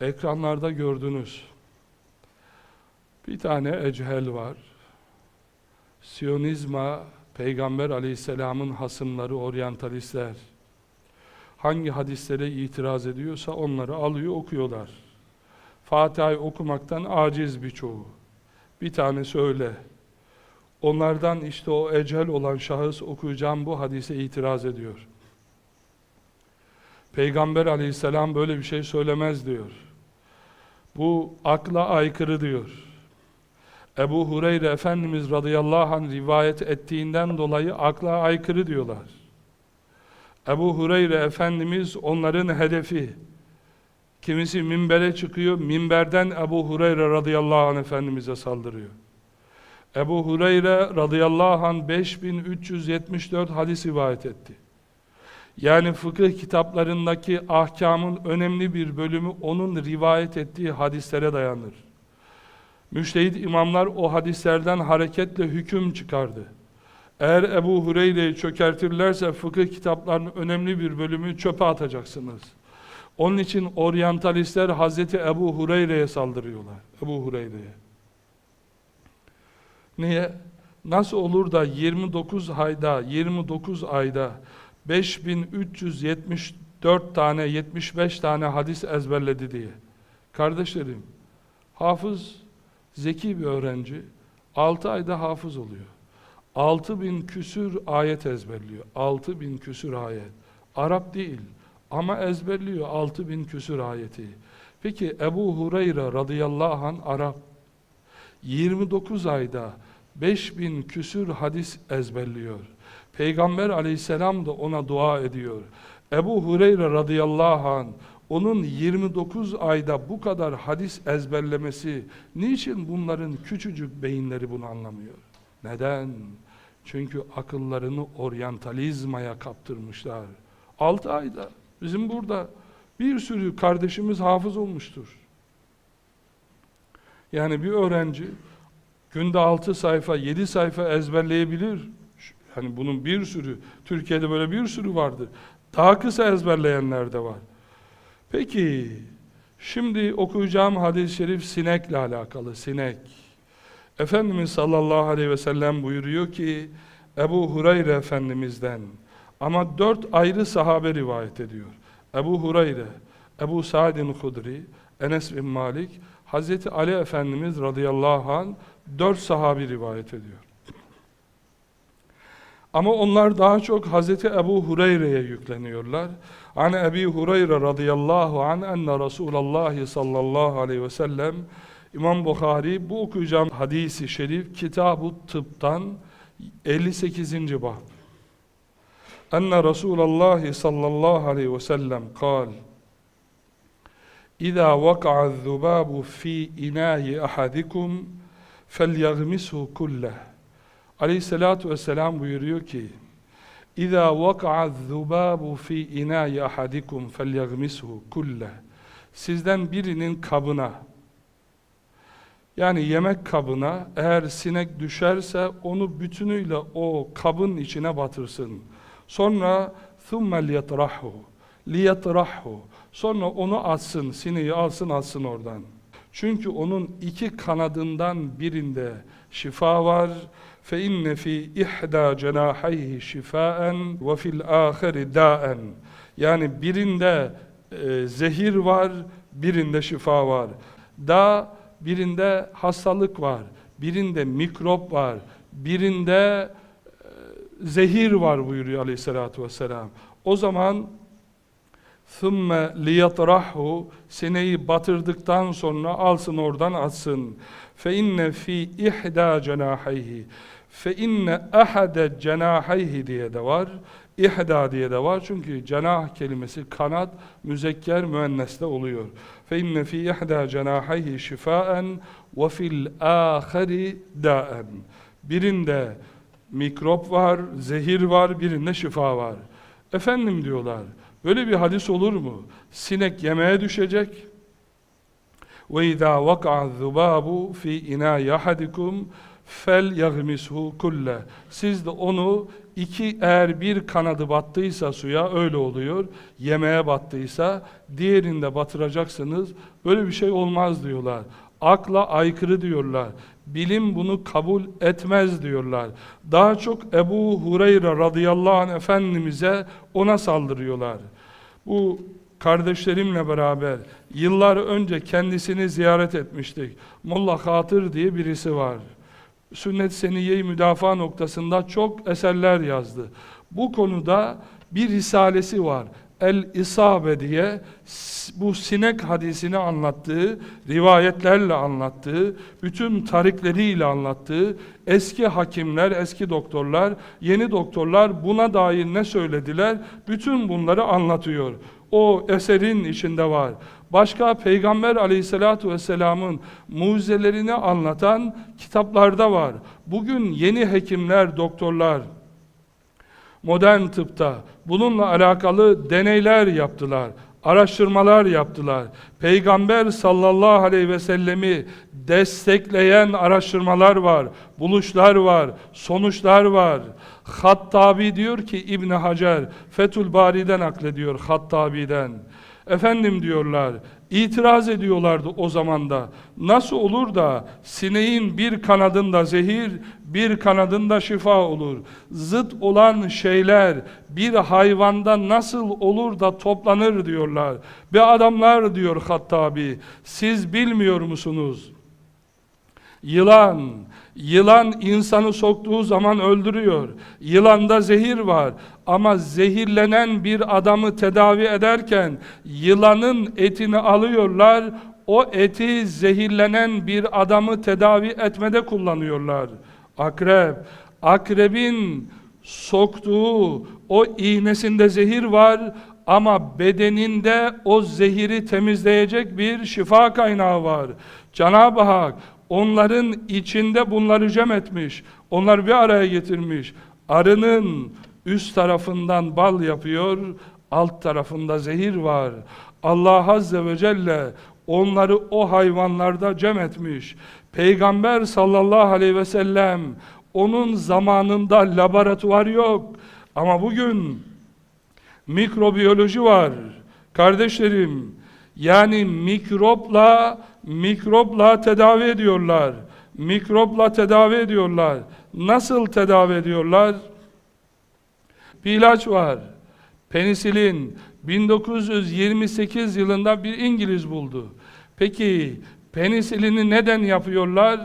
ekranlarda gördünüz. Bir tane ecel var. Siyonizma, Peygamber aleyhisselamın hasımları, oryantalistler. Hangi hadislere itiraz ediyorsa onları alıyor, okuyorlar. Fatiha'yı okumaktan aciz birçoğu. Bir tanesi öyle. Onlardan işte o ecel olan şahıs okuyacağım bu hadise itiraz ediyor. Peygamber aleyhisselam böyle bir şey söylemez diyor. Bu akla aykırı diyor. Ebu Hureyre Efendimiz radıyallahu anh rivayet ettiğinden dolayı akla aykırı diyorlar. Ebu Hureyre Efendimiz onların hedefi. Kimisi minbere çıkıyor, minberden Ebu Hureyre radıyallahu anh Efendimiz'e saldırıyor. Ebu Hureyre radıyallahu anh 5374 hadis rivayet etti. Yani fıkıh kitaplarındaki ahkamın önemli bir bölümü onun rivayet ettiği hadislere dayanır. Müştehit imamlar o hadislerden hareketle hüküm çıkardı. Eğer Ebu Hureyre'yi çökertirlerse fıkıh kitaplarının önemli bir bölümü çöpe atacaksınız. Onun için oryantalistler Hazreti Ebu Hureyre'ye saldırıyorlar. Ebu Hureyre'ye. Niye? Nasıl olur da 29 ayda, 29 ayda 5374 tane, 75 tane hadis ezberledi diye. Kardeşlerim, hafız zeki bir öğrenci 6 ayda hafız oluyor. 6000 küsür ayet ezberliyor. 6000 küsür ayet. Arap değil ama ezberliyor 6000 küsür ayeti. Peki Ebu Hureyre radıyallahu an Arap 29 ayda 5000 küsür hadis ezberliyor. Peygamber aleyhisselam da ona dua ediyor. Ebu Hureyre radıyallahu an onun 29 ayda bu kadar hadis ezberlemesi niçin bunların küçücük beyinleri bunu anlamıyor? Neden? Çünkü akıllarını oryantalizmaya kaptırmışlar. 6 ayda bizim burada bir sürü kardeşimiz hafız olmuştur. Yani bir öğrenci günde 6 sayfa, 7 sayfa ezberleyebilir. Hani bunun bir sürü, Türkiye'de böyle bir sürü vardır. Daha kısa ezberleyenler de var. Peki, şimdi okuyacağım hadis-i şerif sinekle alakalı, sinek. Efendimiz sallallahu aleyhi ve sellem buyuruyor ki, Ebu Hureyre Efendimiz'den, ama dört ayrı sahabe rivayet ediyor. Ebu Hureyre, Ebu Sa'din Hudri, Enes bin Malik, Hazreti Ali Efendimiz radıyallahu anh dört sahabi rivayet ediyor. Ama onlar daha çok Hazreti Ebu Hureyre'ye yükleniyorlar. An Ebi Hureyre radıyallahu an enne Resulallah sallallahu aleyhi ve sellem İmam Bukhari bu okuyacağım hadisi şerif Kitab-ı Tıp'tan 58. bab. Enne Resulallah sallallahu aleyhi ve sellem kal İza vaka'a zubabu fi inayi ahadikum felyagmishu kullahu Aleyhissalatu vesselam buyuruyor ki اِذَا وَقَعَ الذُّبَابُ ف۪ي اِنَاءِ اَحَدِكُمْ فَلْيَغْمِسْهُ كُلَّهُ Sizden birinin kabına yani yemek kabına eğer sinek düşerse onu bütünüyle o kabın içine batırsın. Sonra ثُمَّ لِيَطْرَحُ لِيَطْرَحُ Sonra onu atsın, sineği alsın atsın oradan. Çünkü onun iki kanadından birinde şifa var. Fe inne fi ihda cenahayhi şifaen ve fil ahiri daen. Yani birinde e, zehir var, birinde şifa var. Da birinde hastalık var, birinde mikrop var, birinde e, zehir var buyuruyor Aleyhisselatü Vesselam. O zaman ثُمَّ لِيَطْرَحُ Sineği batırdıktan sonra alsın oradan atsın. فَاِنَّ ف۪ي اِحْدَى جَنَاحَيْهِ fe inne ahade cenahayhi diye de var. İhda diye de var. Çünkü cenah kelimesi kanat müzekker müenneste oluyor. Fe inne fi ihda cenahayhi şifaen ve fil ahari daen. Birinde mikrop var, zehir var, birinde şifa var. Efendim diyorlar. Böyle bir hadis olur mu? Sinek yemeğe düşecek. Ve izâ vaka'a zubâbu fi inâ yahadikum fel yagmishu kulle. Siz de onu İki eğer bir kanadı battıysa suya öyle oluyor. Yemeğe battıysa diğerinde batıracaksınız. Böyle bir şey olmaz diyorlar. Akla aykırı diyorlar. Bilim bunu kabul etmez diyorlar. Daha çok Ebu Hureyre radıyallahu anh Efendimiz'e ona saldırıyorlar. Bu kardeşlerimle beraber yıllar önce kendisini ziyaret etmiştik. Molla Hatır diye birisi var. Sünnet Seniye-i Müdafaa noktasında çok eserler yazdı. Bu konuda bir risalesi var. El-İsabe diye s- bu sinek hadisini anlattığı, rivayetlerle anlattığı, bütün tarikleriyle anlattığı, eski hakimler, eski doktorlar, yeni doktorlar buna dair ne söylediler? Bütün bunları anlatıyor. O eserin içinde var. Başka Peygamber aleyhissalatu vesselamın mucizelerini anlatan kitaplarda var. Bugün yeni hekimler, doktorlar, modern tıpta bununla alakalı deneyler yaptılar, araştırmalar yaptılar. Peygamber sallallahu aleyhi ve sellemi destekleyen araştırmalar var, buluşlar var, sonuçlar var. Hattabi diyor ki İbn Hacer, Fethül Bari'den naklediyor Hattabi'den. Efendim diyorlar, itiraz ediyorlardı o zamanda. Nasıl olur da sineğin bir kanadında zehir, bir kanadında şifa olur? Zıt olan şeyler bir hayvanda nasıl olur da toplanır diyorlar. Ve adamlar diyor Hattabi, siz bilmiyor musunuz? Yılan, yılan insanı soktuğu zaman öldürüyor. Yılanda zehir var ama zehirlenen bir adamı tedavi ederken yılanın etini alıyorlar. O eti zehirlenen bir adamı tedavi etmede kullanıyorlar. Akrep, akrebin soktuğu o iğnesinde zehir var ama bedeninde o zehiri temizleyecek bir şifa kaynağı var. Cenab-ı Hak onların içinde bunları cem etmiş. Onları bir araya getirmiş. Arının üst tarafından bal yapıyor, alt tarafında zehir var. Allah Azze ve Celle onları o hayvanlarda cem etmiş. Peygamber sallallahu aleyhi ve sellem onun zamanında laboratuvar yok. Ama bugün mikrobiyoloji var. Kardeşlerim, yani mikropla mikropla tedavi ediyorlar. Mikropla tedavi ediyorlar. Nasıl tedavi ediyorlar? Bir ilaç var. Penisilin 1928 yılında bir İngiliz buldu. Peki penisilini neden yapıyorlar?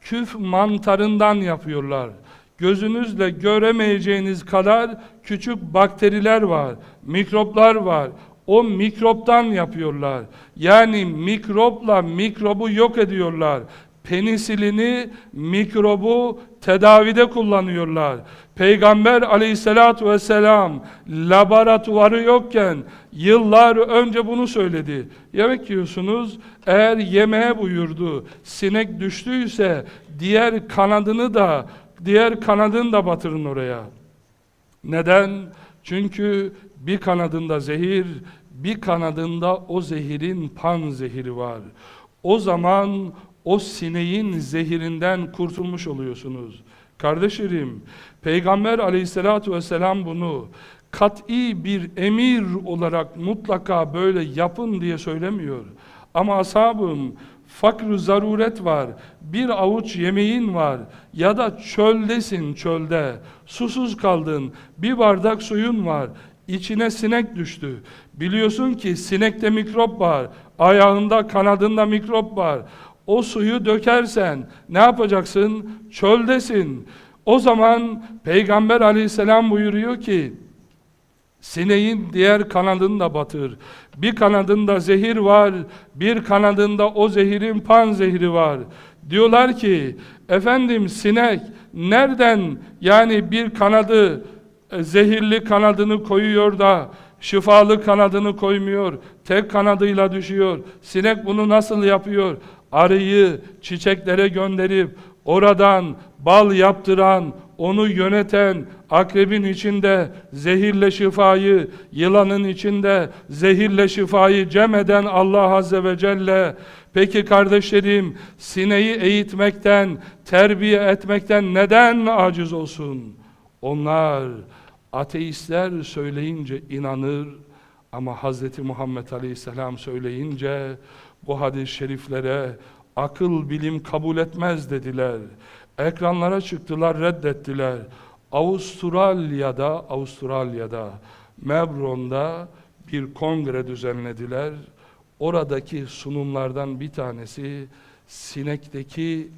Küf mantarından yapıyorlar. Gözünüzle göremeyeceğiniz kadar küçük bakteriler var, mikroplar var. O mikroptan yapıyorlar. Yani mikropla mikrobu yok ediyorlar. Penisilini, mikrobu tedavide kullanıyorlar. Peygamber aleyhissalatu vesselam laboratuvarı yokken yıllar önce bunu söyledi. Yemek yiyorsunuz, eğer yemeğe buyurdu, sinek düştüyse diğer kanadını da, diğer kanadını da batırın oraya. Neden? Çünkü bir kanadında zehir, bir kanadında o zehirin pan zehiri var. O zaman o sineğin zehirinden kurtulmuş oluyorsunuz. Kardeşlerim, Peygamber aleyhissalatu vesselam bunu kat'i bir emir olarak mutlaka böyle yapın diye söylemiyor. Ama ashabım fakr zaruret var, bir avuç yemeğin var ya da çöldesin çölde, susuz kaldın, bir bardak suyun var, içine sinek düştü. Biliyorsun ki sinekte mikrop var, ayağında kanadında mikrop var. O suyu dökersen ne yapacaksın? Çöldesin. O zaman Peygamber aleyhisselam buyuruyor ki, Sineğin diğer kanadını da batır. Bir kanadında zehir var, bir kanadında o zehirin pan zehri var. Diyorlar ki, efendim sinek nereden yani bir kanadı, zehirli kanadını koyuyor da şifalı kanadını koymuyor, tek kanadıyla düşüyor. Sinek bunu nasıl yapıyor? Arıyı çiçeklere gönderip oradan bal yaptıran, onu yöneten, akrebin içinde zehirle şifayı, yılanın içinde zehirle şifayı cem eden Allah Azze ve Celle. Peki kardeşlerim, sineği eğitmekten, terbiye etmekten neden aciz olsun? Onlar ateistler söyleyince inanır ama Hz. Muhammed Aleyhisselam söyleyince bu hadis-i şeriflere akıl bilim kabul etmez dediler. Ekranlara çıktılar, reddettiler. Avustralya'da, Avustralya'da, Melbourne'da bir kongre düzenlediler. Oradaki sunumlardan bir tanesi sinekteki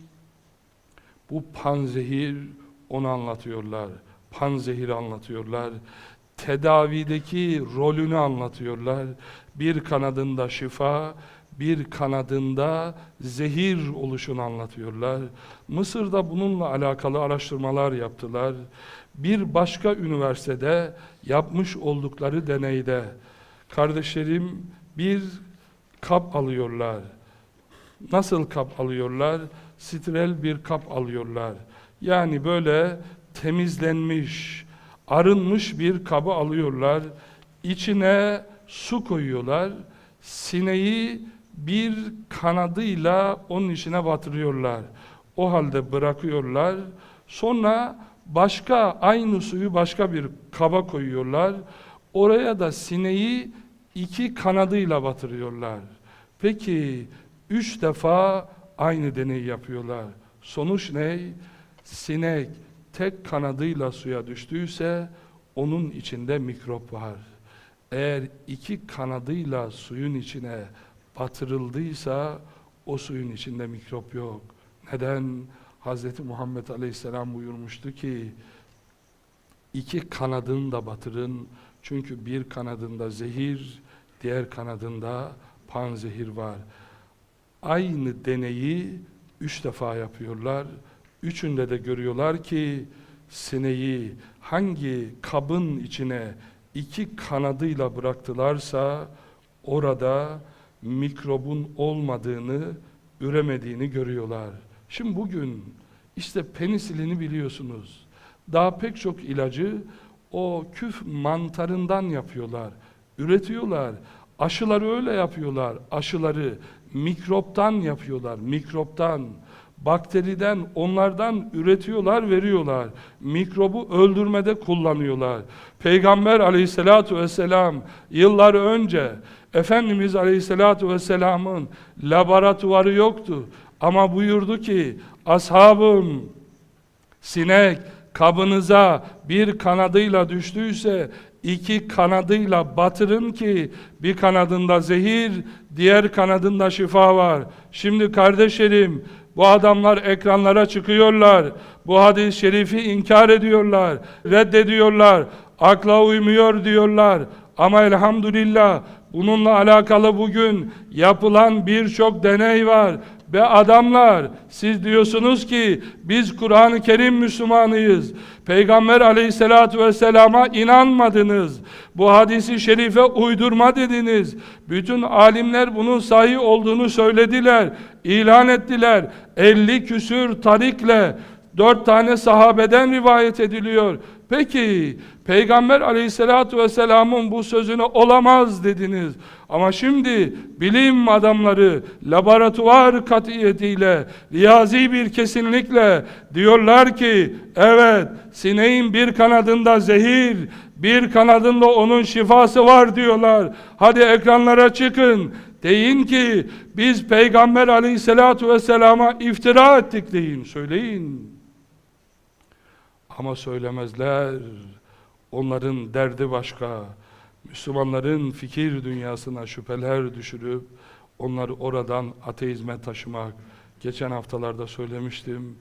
bu panzehir onu anlatıyorlar. Panzehir anlatıyorlar. Tedavideki rolünü anlatıyorlar. Bir kanadında şifa, bir kanadında zehir oluşunu anlatıyorlar. Mısır'da bununla alakalı araştırmalar yaptılar. Bir başka üniversitede yapmış oldukları deneyde kardeşlerim bir kap alıyorlar. Nasıl kap alıyorlar? Strel bir kap alıyorlar. Yani böyle temizlenmiş, arınmış bir kabı alıyorlar. İçine su koyuyorlar. Sineği bir kanadıyla onun içine batırıyorlar. O halde bırakıyorlar. Sonra başka aynı suyu başka bir kaba koyuyorlar. Oraya da sineği iki kanadıyla batırıyorlar. Peki üç defa aynı deneyi yapıyorlar. Sonuç ne? Sinek tek kanadıyla suya düştüyse onun içinde mikrop var. Eğer iki kanadıyla suyun içine batırıldıysa o suyun içinde mikrop yok. Neden? Hz. Muhammed Aleyhisselam buyurmuştu ki iki kanadını da batırın. Çünkü bir kanadında zehir, diğer kanadında panzehir var. Aynı deneyi üç defa yapıyorlar. Üçünde de görüyorlar ki sineği hangi kabın içine iki kanadıyla bıraktılarsa orada mikrobun olmadığını, üremediğini görüyorlar. Şimdi bugün işte penisilini biliyorsunuz. Daha pek çok ilacı o küf mantarından yapıyorlar. Üretiyorlar. Aşıları öyle yapıyorlar. Aşıları mikroptan yapıyorlar. Mikroptan, bakteriden, onlardan üretiyorlar, veriyorlar. Mikrobu öldürmede kullanıyorlar. Peygamber aleyhissalatu vesselam yıllar önce Efendimiz aleyhissalatu vesselamın laboratuvarı yoktu. Ama buyurdu ki ashabım sinek kabınıza bir kanadıyla düştüyse iki kanadıyla batırın ki bir kanadında zehir, diğer kanadında şifa var. Şimdi kardeşlerim bu adamlar ekranlara çıkıyorlar. Bu hadis-i şerifi inkar ediyorlar, reddediyorlar, akla uymuyor diyorlar. Ama elhamdülillah bununla alakalı bugün yapılan birçok deney var. Ve adamlar siz diyorsunuz ki biz Kur'an-ı Kerim Müslümanıyız. Peygamber aleyhissalatü vesselama inanmadınız. Bu hadisi şerife uydurma dediniz. Bütün alimler bunun sahih olduğunu söylediler. ilan ettiler. 50 küsür tarikle dört tane sahabeden rivayet ediliyor. Peki Peygamber aleyhissalatü vesselamın bu sözüne olamaz dediniz. Ama şimdi bilim adamları laboratuvar katiyetiyle, riyazi bir kesinlikle diyorlar ki evet sineğin bir kanadında zehir, bir kanadında onun şifası var diyorlar. Hadi ekranlara çıkın. Deyin ki biz Peygamber aleyhissalatu vesselama iftira ettik deyin. Söyleyin. Ama söylemezler. Onların derdi başka. Müslümanların fikir dünyasına şüpheler düşürüp onları oradan ateizme taşımak. Geçen haftalarda söylemiştim.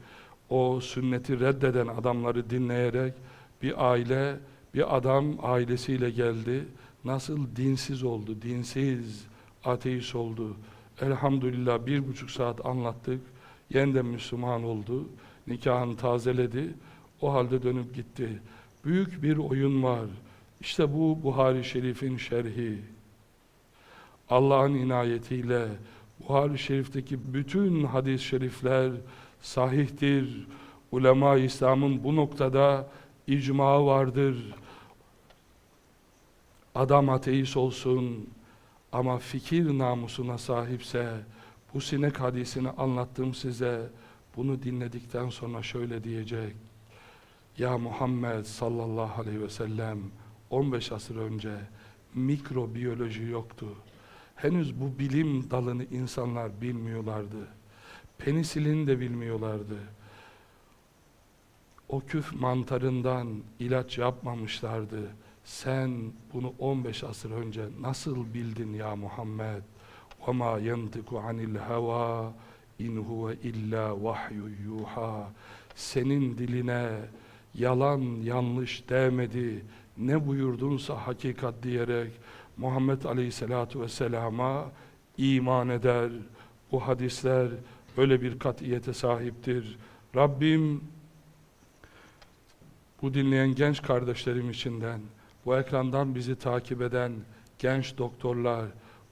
O sünneti reddeden adamları dinleyerek bir aile, bir adam ailesiyle geldi. Nasıl dinsiz oldu, dinsiz, ateist oldu. Elhamdülillah bir buçuk saat anlattık. Yeniden Müslüman oldu. Nikahını tazeledi. O halde dönüp gitti. Büyük bir oyun var. İşte bu Buhari Şerif'in şerhi. Allah'ın inayetiyle Buhari Şerif'teki bütün hadis-i şerifler sahihtir. Ulema İslam'ın bu noktada icma vardır. Adam ateist olsun ama fikir namusuna sahipse bu sinek hadisini anlattım size. Bunu dinledikten sonra şöyle diyecek. Ya Muhammed sallallahu aleyhi ve sellem 15 asır önce mikrobiyoloji yoktu. Henüz bu bilim dalını insanlar bilmiyorlardı. Penisilin de bilmiyorlardı. O küf mantarından ilaç yapmamışlardı. Sen bunu 15 asır önce nasıl bildin ya Muhammed? وَمَا يَنْتِقُ عَنِ الْهَوَى اِنْ هُوَ اِلَّا وَحْيُ يُوحَى Senin diline yalan yanlış değmedi. Ne buyurdunsa hakikat diyerek Muhammed Aleyhisselatu Vesselam'a iman eder. Bu hadisler öyle bir katiyete sahiptir. Rabbim bu dinleyen genç kardeşlerim içinden, bu ekrandan bizi takip eden genç doktorlar,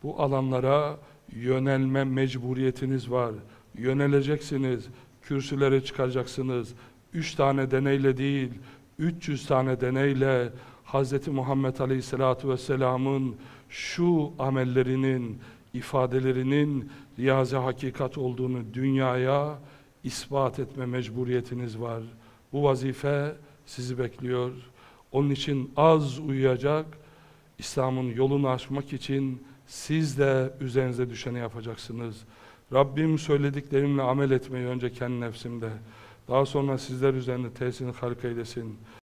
bu alanlara yönelme mecburiyetiniz var. Yöneleceksiniz, kürsülere çıkacaksınız. Üç tane deneyle değil, 300 tane deneyle Hz. Muhammed Aleyhisselatü Vesselam'ın şu amellerinin, ifadelerinin riyazi hakikat olduğunu dünyaya ispat etme mecburiyetiniz var. Bu vazife sizi bekliyor. Onun için az uyuyacak, İslam'ın yolunu açmak için siz de üzerinize düşeni yapacaksınız. Rabbim söylediklerimle amel etmeyi önce kendi nefsimde, daha sonra sizler üzerinde tesirini halk eylesin.